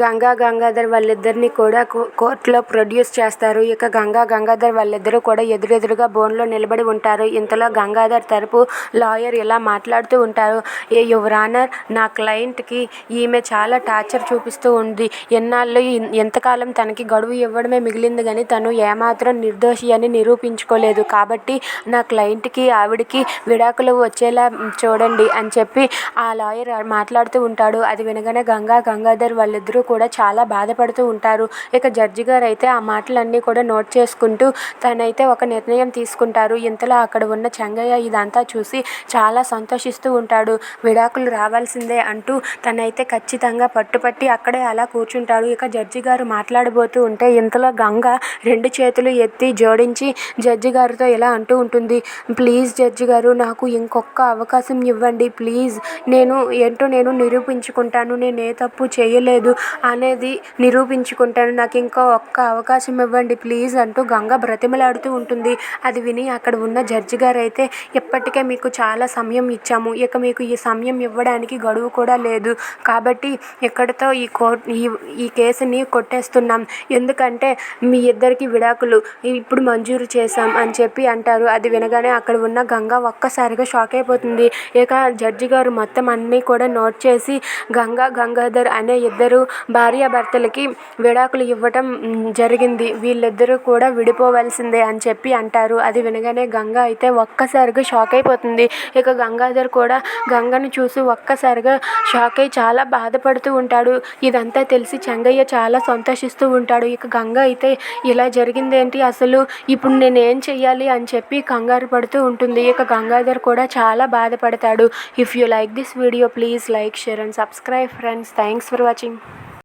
గంగా గంగాధర్ వాళ్ళిద్దరిని కూడా కోర్టులో ప్రొడ్యూస్ చేస్తారు. ఇక గంగా గంగాధర్ వాళ్ళిద్దరూ కూడా ఎదురెదురుగా బోన్లో నిలబడి ఉంటారు. ఇంతలో గంగాధర్ తరపు లాయర్ ఇలా మాట్లాడుతూ ఉంటారు. ఏ యువరానర్ నా క్లయింట్కి ఈమె చాలా టార్చర్ చూపిస్తూ ఉంది. ఎన్నాళ్ళు ఎంతకాలం తనకి గడువు ఇవ్వడమే మిగిలింది కానీ తను ఏమాత్రం నిర్దోషి అని నిరూపించుకోలేదు. కాబట్టి నా క్లయింట్కి ఆవిడకి విడాకులు వచ్చేలా చూడండి అని చెప్పి ఆ లాయర్ మాట్లాడుతూ ఉంటాడు. అది వినగానే గంగా గంగాధర్ వాళ్ళిద్దరు అందరూ కూడా చాలా బాధపడుతూ ఉంటారు. ఇక జడ్జి గారు అయితే ఆ మాటలన్నీ కూడా నోట్ చేసుకుంటూ తనైతే ఒక నిర్ణయం తీసుకుంటారు. ఇంతలో అక్కడ ఉన్న చెంగయ్య ఇదంతా చూసి చాలా సంతోషిస్తూ ఉంటాడు. విడాకులు రావాల్సిందే అంటూ తనైతే ఖచ్చితంగా పట్టుపట్టి అక్కడే అలా కూర్చుంటాడు ఇక జడ్జి గారు మాట్లాడబోతూ ఉంటే ఇంతలో గంగ రెండు చేతులు ఎత్తి జోడించి జడ్జి గారితో ఇలా అంటూ ఉంటుంది. ప్లీజ్ జడ్జి గారు నాకు ఇంకొక అవకాశం ఇవ్వండి. ప్లీజ్ నేను ఏంటో నేను నిరూపించుకుంటాను. నేను ఏ తప్పు చేయలేదు. అనేది నిరూపించుకుంటాను. నాకు ఇంకా ఒక్క అవకాశం ఇవ్వండి ప్లీజ్ అంటూ గంగ బ్రతిమలాడుతూ ఉంటుంది. అది విని అక్కడ ఉన్న జడ్జి గారు అయితే ఇప్పటికే మీకు చాలా సమయం ఇచ్చాము. ఇక మీకు ఈ సమయం ఇవ్వడానికి గడువు కూడా లేదు. కాబట్టి ఇక్కడితో ఈ కోర్ట్ ఈ ఈ కేసుని కొట్టేస్తున్నాం. ఎందుకంటే మీ ఇద్దరికి విడాకులు ఇప్పుడు మంజూరు చేశాం అని చెప్పి అంటారు. అది వినగానే అక్కడ ఉన్న గంగ ఒక్కసారిగా షాక్ అయిపోతుంది. ఇక జడ్జి గారు మొత్తం అన్నీ కూడా నోట్ చేసి గంగా గంగాధర్ అనే ఇద్దరు భార్యాభర్తలకి విడాకులు ఇవ్వటం జరిగింది. వీళ్ళిద్దరూ కూడా విడిపోవలసిందే అని చెప్పి అంటారు. అది వినగానే గంగ అయితే ఒక్కసారిగా షాక్ అయిపోతుంది. ఇక గంగాధర్ కూడా గంగను చూసి ఒక్కసారిగా షాక్ అయి చాలా బాధపడుతూ ఉంటాడు. ఇదంతా తెలిసి చెంగయ్య చాలా సంతోషిస్తూ ఉంటాడు. ఇక గంగ అయితే ఇలా జరిగిందేంటి అసలు? ఇప్పుడు నేను ఏం చెయ్యాలి అని చెప్పి కంగారు పడుతూ ఉంటుంది. ఇక గంగాధర్ కూడా చాలా బాధపడతాడు. If you like this video please like share and subscribe friends thanks for watching